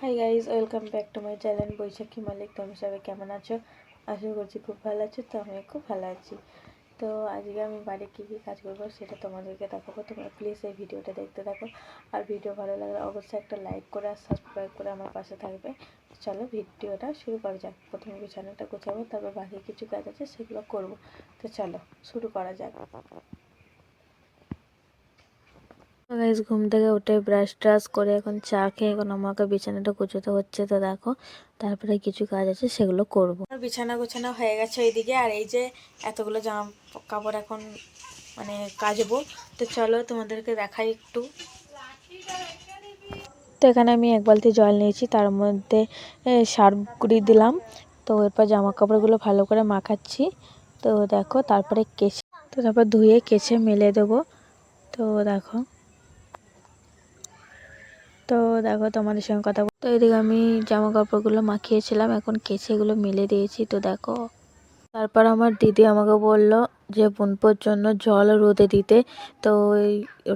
Hi guys welcome back to my channel Baishakhi Malik তুমি সবাই কেমন আছো? আশা করছি খুব ভালো আছো, তো আমি খুব ভালো আছি। তো আজকে আমি বাড়ি কী কী কাজ করব সেটা তোমাদেরকে দেখাবো। তোমরা প্লিজ এই ভিডিওটা দেখতে থাকো। আর ভিডিও ভালো লাগলে অবশ্যই একটা লাইক করে আর সাবস্ক্রাইব করে আমার পাশে থাকবে। চলো ভিডিওটা শুরু করা যাক। প্রথমে বিছানাটা গোছাবো, তারপর বাকি কিছু কাজ আছে সেগুলো করব। তো চলো শুরু করা যাক। গাইজ ঘুম থেকে উঠে ব্রাশ ট্রাশ করে এখন চা খেয়ে এখন আমাকে বিছানাটা গোছাতে হচ্ছে তো দেখো তারপরে কিছু কাজ আছে সেগুলো করব। বিছানা গোছানো হয়ে গেছে ওইদিকে আর এই যে এতগুলো জামা কাপড় এখন মানে কাচবো তো চলো তোমাদেরকে দেখাই একটু। তো এখানে আমি এক বালতি জল নিয়েছি তার মধ্যে সার্ফ গুঁড়ি দিলাম তো এরপর জামা কাপড়গুলো ভালো করে মাখাচ্ছি তো দেখো তারপরে কেচে তো তারপর ধুয়ে কেচে মেলে দেবো তো দেখো। তো দেখো তোমাদের সঙ্গে কথা তো এদিকে আমি জামা কাপড়গুলো মাখিয়েছিলাম, এখন কেচে এগুলো মেলে দিয়েছি, তো দেখো। তারপর আমার দিদি আমাকে বলল যে, বুনপোর জন্য জল রোদে দিতে। তো ওই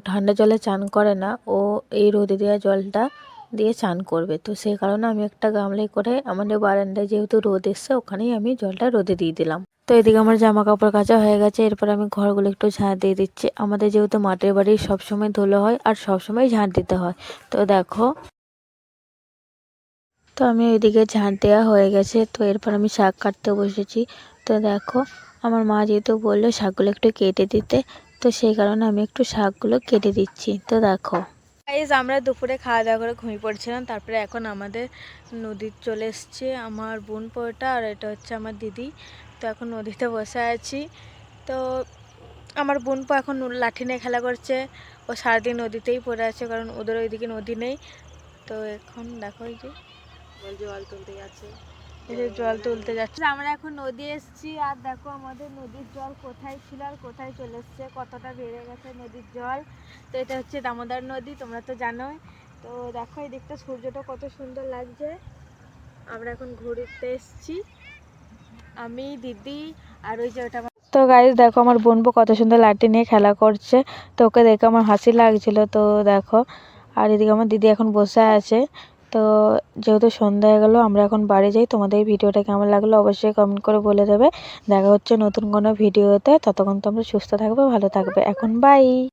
ঠান্ডা জলে চান করে না, ও এই রোদে দেওয়া জলটা দিয়ে চান করবে। তো সেই কারণে আমি একটা গামলায় করে আমাদের বারান্দায় যেহেতু রোদ এসছে, ওখানেই আমি জলটা রোদে দিয়ে দিলাম। তো এদিকে আমার জামা কাপড় কাচা হয়ে গেছে, এরপর আমি ঘরগুলো একটু ঝাঁট দিয়ে দিচ্ছি। আমাদের যেহেতু মাটির বাড়ি, সবসময় ধুলো হয় আর সবসময় ঝাঁট দিতে হয়। তো দেখো। তো আমি ওইদিকে ঝাঁট দেওয়া হয়ে গেছে, তো এরপর আমি শাক কাটতে বসেছি। তো দেখো, আমার মা যেহেতু বলল শাকগুলো একটু কেটে দিতে, তো সেই কারণে আমি একটু শাকগুলো কেটে দিচ্ছি। তো দেখো। গাইজ আমরা দুপুরে খাওয়া দাওয়া করে ঘুমিয়ে পড়ছিলাম, তারপরে এখন আমাদের নদীর চলে এসছে আমার বোন পোটা আর এটা হচ্ছে আমার দিদি। তো এখন নদীতে বসে আছি। তো আমার বোন পো এখন লাঠি নিয়ে খেলা করছে। ও সারাদিন নদীতেই পড়ে আছে কারণ ওদের ওইদিকে নদী নেই। তো এখন দেখো এই যে জল তুলতে যাচ্ছে। যে জল তুলতে যাচ্ছে। আমরা এখন নদী এসেছি, আর দেখো আমাদের নদীর জল কোথায় ছিল আর কোথায় চলে এসছে, কতটা বেড়ে গেছে নদীর জল। তো এটা হচ্ছে দামোদর নদী, তোমরা তো জানোই। তো দেখো এই দিকটা সূর্যটা কত সুন্দর লাগছে। আমরা এখন ঘুরতে এসছি। আমি, দিদি আর ওই যে ওটা তো গাইজ দেখো আমার বোনবো কত সুন্দর লাঠি নিয়ে খেলা করছে। তো ওকে দেখে আমার হাসি লাগছিল, তো দেখো। আর এদিকে আমার দিদি এখন বসে আছে। তো যেহেতু সন্ধ্যা হয়ে গেলো, আমরা এখন বাড়ি যাই। তোমাদের এই ভিডিওটা কেমন লাগল অবশ্যই কমেন্ট করে বলে দেবে। দেখা হচ্ছে নতুন কোনো ভিডিওতে। ততক্ষণ তোমরা সুস্থ থাকবে, ভালো থাকবে। এখন বাই